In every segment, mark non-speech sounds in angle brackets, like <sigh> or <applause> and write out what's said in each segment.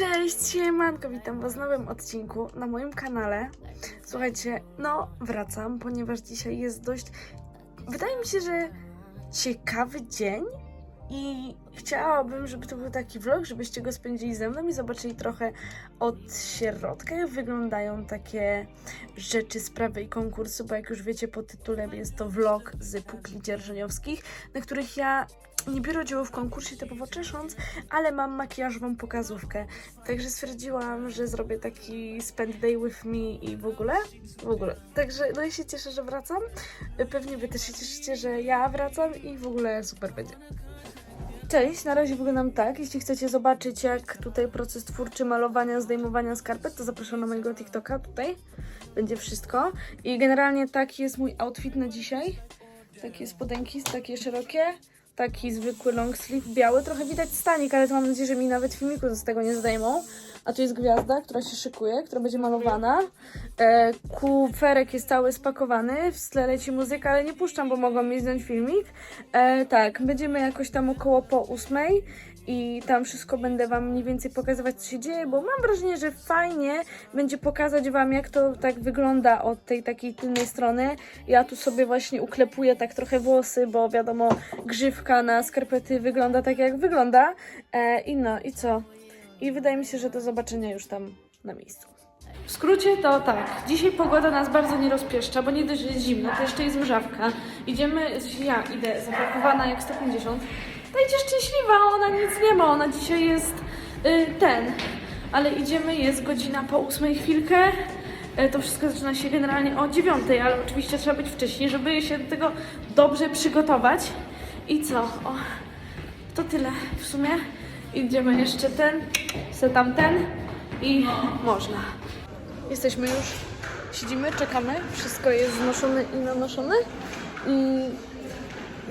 Cześć, siemanko, witam was w nowym odcinku na moim kanale. Słuchajcie, no wracam, ponieważ dzisiaj jest dość, wydaje mi się, że ciekawy dzień i chciałabym, żeby to był taki vlog, żebyście go spędzili ze mną i zobaczyli trochę od środka, jak wyglądają takie rzeczy, sprawy i konkursy, bo jak już wiecie po tytule jest to vlog z pukli dzierżoniowskich, na których ja nie biorę udziału w konkursie typowo czesząc, ale mam makijażową pokazówkę. Także stwierdziłam, że zrobię taki spend day with me i w ogóle, w ogóle. Także no i się cieszę, że wracam. Pewnie wy też się cieszycie, że ja wracam i w ogóle super będzie. Cześć, na razie wyglądam tak. Jeśli chcecie zobaczyć, jak tutaj proces twórczy malowania, zdejmowania skarpet, to zapraszam na mojego TikToka tutaj. Będzie wszystko. I generalnie taki jest mój outfit na dzisiaj. Takie spodenki, takie szerokie. Taki zwykły long sleeve biały. Trochę widać stanik, ale to mam nadzieję, że mi nawet filmiku z tego nie zdejmą. A tu jest gwiazda, która się szykuje, która będzie malowana. E, kuferek jest cały spakowany, w tle leci muzyka, ale nie puszczam, bo mogą mi zdjąć filmik. E, tak, będziemy jakoś tam około po ósmej i tam wszystko będę Wam mniej więcej pokazywać, co się dzieje, bo mam wrażenie, że fajnie będzie pokazać Wam, jak to tak wygląda od tej takiej tylnej strony. Ja tu sobie właśnie uklepuję tak trochę włosy, bo wiadomo, grzywka na skarpety wygląda tak, jak wygląda. E, I no, i co? I wydaje mi się, że do zobaczenia już tam na miejscu. W skrócie to tak, dzisiaj pogoda nas bardzo nie rozpieszcza, bo nie dość, że jest zimno, to jeszcze jest mrzawka. Idziemy, ja idę zapakowana jak 150. Ta idzie szczęśliwa, ona nic nie ma, ona dzisiaj jest y, ten. Ale idziemy, jest godzina po ósmej chwilkę. Y, to wszystko zaczyna się generalnie o dziewiątej, ale oczywiście trzeba być wcześniej, żeby się do tego dobrze przygotować. I co? O, to tyle w sumie. Idziemy jeszcze ten, se tamten i można. Jesteśmy już, siedzimy, czekamy. Wszystko jest znoszone i nanoszone. I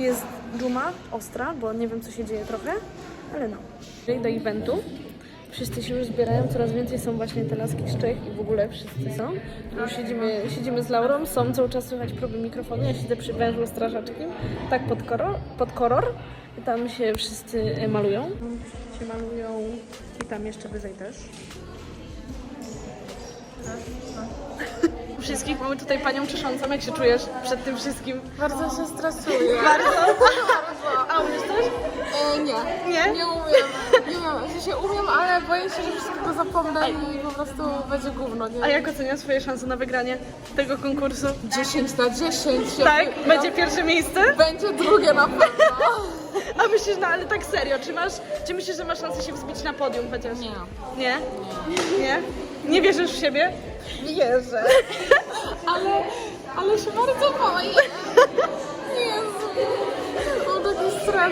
jest dżuma ostra, bo nie wiem co się dzieje trochę, ale no. Do eventu. Wszyscy się już zbierają, coraz więcej są właśnie te laski z Czech i w ogóle wszyscy są. Już siedzimy, siedzimy z Laurą, są cały czas słychać próby mikrofonu, ja siedzę przy wężu strażaczkim, tak pod koror, pod koror. Tam się wszyscy e, malują. Się malują i tam jeszcze wyżej też. Wszystkich mamy tutaj panią czeszącą. Jak się czujesz przed tym wszystkim? Bardzo się stresuję. <laughs> Bardzo? A umiesz też? E, nie. Nie? Nie umiem. Nie umiem. W sensie umiem, ale boję się, że wszystkiego zapomnę i po prostu będzie gówno, nie? A jak oceniasz swoje szanse na wygranie tego konkursu? 10 na 10. Tak? Ja- Będzie pierwsze miejsce? Będzie drugie na pewno. <laughs> A myślisz, no ale tak serio, czy masz, czy myślisz, że masz szansę się wzbić na podium chociaż? Nie. Nie? Nie? Nie wierzysz w siebie? Wierzę. <laughs> Ale, ale się bardzo boję. Jezu. Mam taki wiem.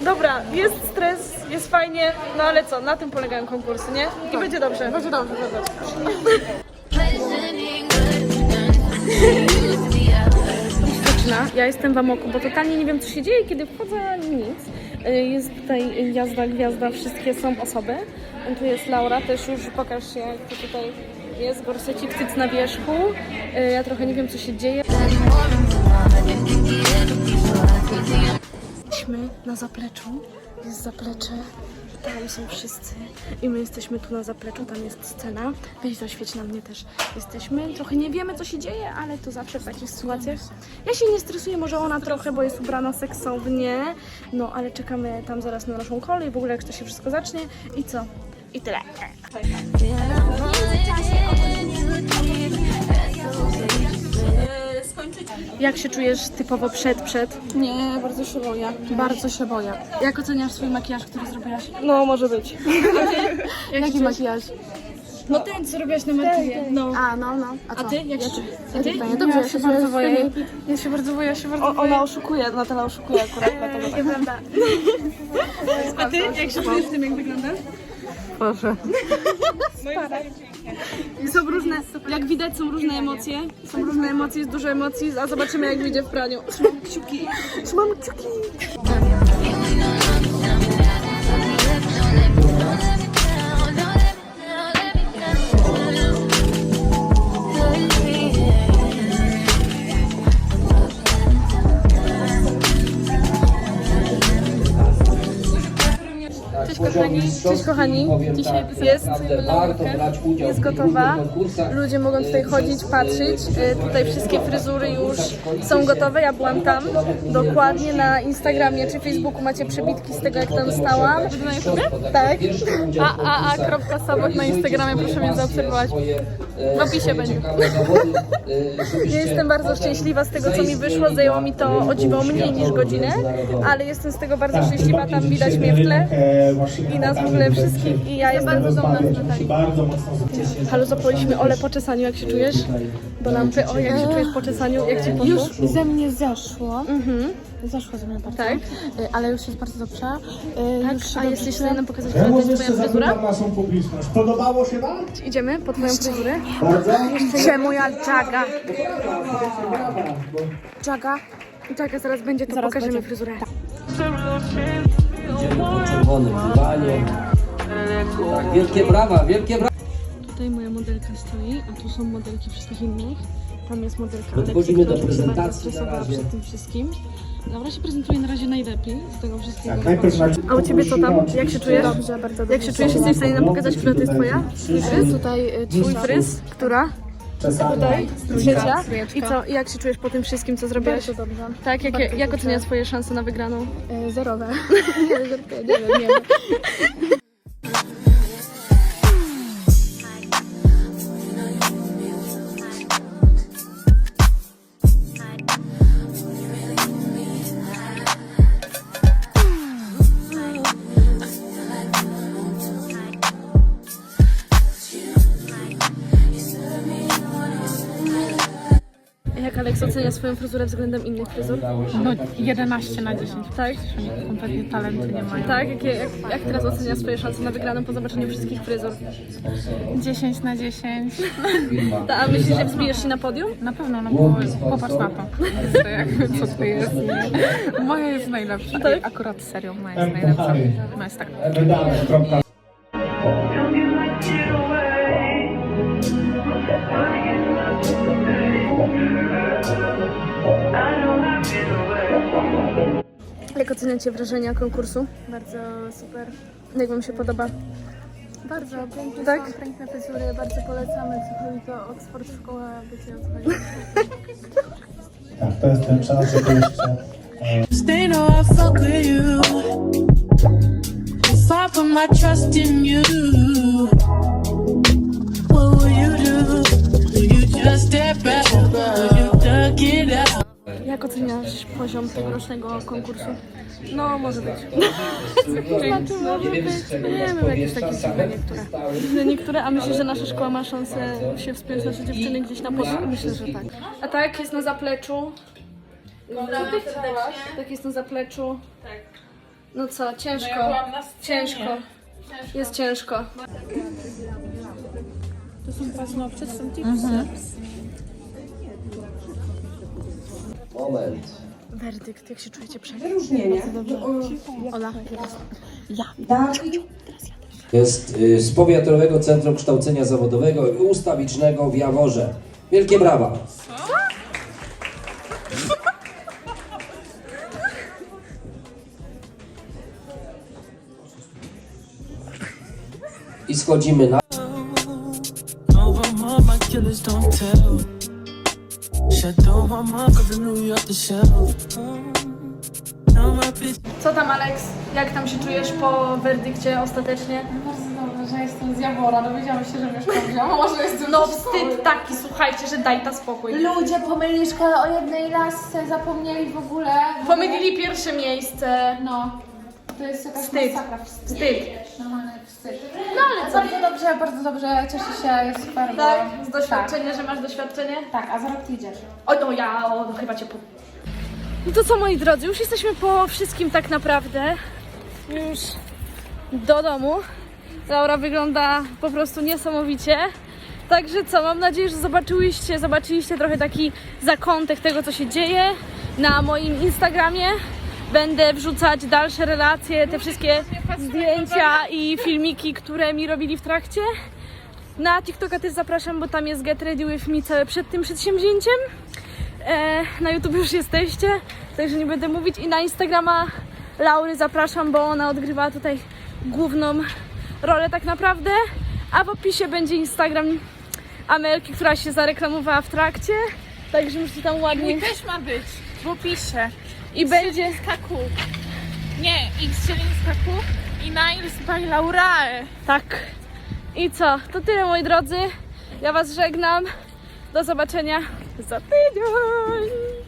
Dobra, jest stres, jest fajnie, no ale co, na tym polegają konkursy, nie? I będzie dobrze. Będzie dobrze, będzie dobrze. Ja jestem w amoku, bo totalnie nie wiem, co się dzieje, kiedy wchodzę, nic. Y, Jest tutaj jazda, gwiazda, wszystkie są osoby. Tu jest Laura, też już pokaż się, jak to tutaj jest, gorsecik, cyc na wierzchu. Y, Ja trochę nie wiem, co się dzieje. Jesteśmy na zapleczu, jest zaplecze, tam są wszyscy i my jesteśmy tu na zapleczu, tam jest scena. Weź zaświeć na mnie też. Jesteśmy, trochę nie wiemy co się dzieje, ale to zawsze w takich sytuacjach. Ja się nie stresuję, może ona trochę, bo jest ubrana seksownie, no ale czekamy tam zaraz na naszą kolej, w ogóle jak to się wszystko zacznie i co? I tyle. Jak się czujesz typowo przed, przed? Nie, bardzo się boję. Bardzo się boję. Jak oceniasz swój makijaż, który zrobiłaś? No, może być. <laughs> Jaki makijaż? No ten, co robiłaś na Martynie. No. A, no, no. A co? Ty? Jak się A ty? Fajnie, dobrze, ja się bardzo boję. Ja się bardzo boję, ja się bardzo O, ona oszukuje, Natala oszukuje akurat. dlatego. <laughs> Nieprawda. <laughs> A ty? Jak się czujesz w tym, jak wyglądasz? Proszę. Są różne, jak widać są różne emocje. Są różne emocje, jest dużo emocji, a zobaczymy jak wyjdzie w praniu. Trzymam kciuki. Trzymam kciuki. Kochani. cześć kochani. Dzisiaj jest, jest gotowa. Ludzie mogą tutaj chodzić, patrzeć. E, Tutaj wszystkie fryzury już są gotowe. Ja byłam tam dokładnie na Instagramie czy Facebooku macie przebitki z tego jak tam stałam. Na YouTubie? Tak. A, a, a, kropka Sabok na Instagramie, proszę mnie zaobserwować. W opisie będzie. Ja jestem bardzo szczęśliwa z tego, co mi wyszło. Zajęło mi to o dziwo mniej niż godzinę, ale jestem z tego bardzo szczęśliwa. Tam widać mnie w tle i nas w ogóle wszystkich i ja jestem bardzo dumna z Natalii. Bardzo mocno Halo, zapaliśmy Ole po czesaniu, jak się czujesz? Do lampy. O, jak się czujesz po czesaniu? Jak ci poszło? Już ze mnie zeszło. Mhm. Zeszło ze mnie bardzo. Tak? Y, Ale już jest bardzo dobrze. Y, Już się A dobrze jesteś w czuję. stanie nam pokazać, Ja która to jest jeszcze twoja fryzura? naszą publiczność. Podobało się wam? Idziemy po twoją fryzurę. Bardzo? Moja czaga? Jaga. Czaga zaraz będzie, to pokażemy będzie. fryzurę. Czerwonym dywanie. Tak, wielkie brawa, wielkie brawa. Tutaj moja modelka stoi, a tu są modelki wszystkich innych. Tam jest modelka Podchodzimy do prezentacji na razie. przed tym wszystkim. Laura się prezentuje na razie najlepiej z tego wszystkiego. Tak, najpierw na A u ciebie co tam? Jak się czujesz? Dobrze, bardzo dobrze. Jak się czujesz? Jesteś w stanie nam pokazać, która to jest twoja? Twój fryz? Tutaj y, Twój fryz? Która? Czesanie. Tutaj? Trzecia? I co? I jak się czujesz po tym wszystkim, co zrobiłaś? Bardzo dobrze. Tak? Jak, Bardzo jak dobrze. oceniasz swoje szanse na wygraną? Y, Zerowe. <laughs> nie, nie wiem, nie Jak Aleks ocenia swoją fryzurę względem innych fryzur? No 11 na 10. Tak? Kompletnie talentu nie mają. Tak? Jakie, jak, jak teraz ocenia swoje szanse na wygraną po zobaczeniu wszystkich fryzur? 10 na 10. <laughs> Ta, a myślisz, że wzbijesz się na podium? Na pewno, no bo popatrz na to. to jakby, co to jest. nie? Moja jest najlepsza. Tak? Akurat serio, moja jest najlepsza. No jest tak. Jak oceniacie wrażenia konkursu? Bardzo super. Jak wam się podoba? Bardzo piękne Tak? są, piękne fryzury, bardzo polecamy. Co chodzi to Oxford Szkoła, wiecie o co chodzi. Tak, to jest ten czas, żeby jeszcze... They know I fuck with you. If I put my trust in you, Jak oceniasz poziom tegorocznego konkursu? No, może być. <laughs> Znaczy, może być. Nie wiem, jakieś takie dziwne niektóre. Dziwne niektóre, a myślę, że nasza szkoła ma szansę się wspiąć nasze dziewczyny gdzieś na podium? Myślę, że tak. A tak, jest na zapleczu. Tak, jest na zapleczu. Tak. No co, ciężko. Ciężko. Jest ciężko. Moment. Werdykt, jak się czujecie przed? Jest y, z Powiatowego Centrum Kształcenia Zawodowego i Ustawicznego w Jaworze. Wielkie brawa. I schodzimy na... No, my bitch. Co tam, Aleks? Jak tam się czujesz po werdykcie ostatecznie? Bardzo dobrze, że jestem z Jawora. Dowiedziałam się, że mieszkam w Jaworze. Jestem No wstyd taki, słuchajcie, że daj ta spokój. Ludzie pomylili szkołę o jednej lasce, zapomnieli w ogóle. Pomylili pierwsze miejsce. No. To jest jakaś Wstyd. masakra. Wstyd. Normalny wstyd. No ale co? Bardzo dobrze, bardzo dobrze. Cieszę się, jest super. bo- Tak? Z doświadczenia, że masz doświadczenie? Tak, a za rok ty idziesz. O no ja, o, no chyba cię po... No to co moi drodzy, już jesteśmy po wszystkim tak naprawdę. Już do domu. Laura wygląda po prostu niesamowicie. Także co, mam nadzieję, że zobaczyliście, zobaczyliście trochę taki zakątek tego, co się dzieje na moim Instagramie. Będę wrzucać dalsze relacje, te wszystkie zdjęcia i filmiki, które mi robili w trakcie. Na TikToka też zapraszam, bo tam jest Get Ready With Me całe przed tym przedsięwzięciem. E, na YouTube już jesteście, także nie będę mówić. I na Instagrama Laury zapraszam, bo ona odgrywa tutaj główną rolę tak naprawdę, a w opisie będzie Instagram Amelki, która się zareklamowała w trakcie, także musicie tam ładnie Mój też ma być w opisie. I będzie Kaku. Nie, X Kaku i Niles by Laurae. tak. I co? To tyle moi drodzy. Ja was żegnam. Do zobaczenia za tydzień.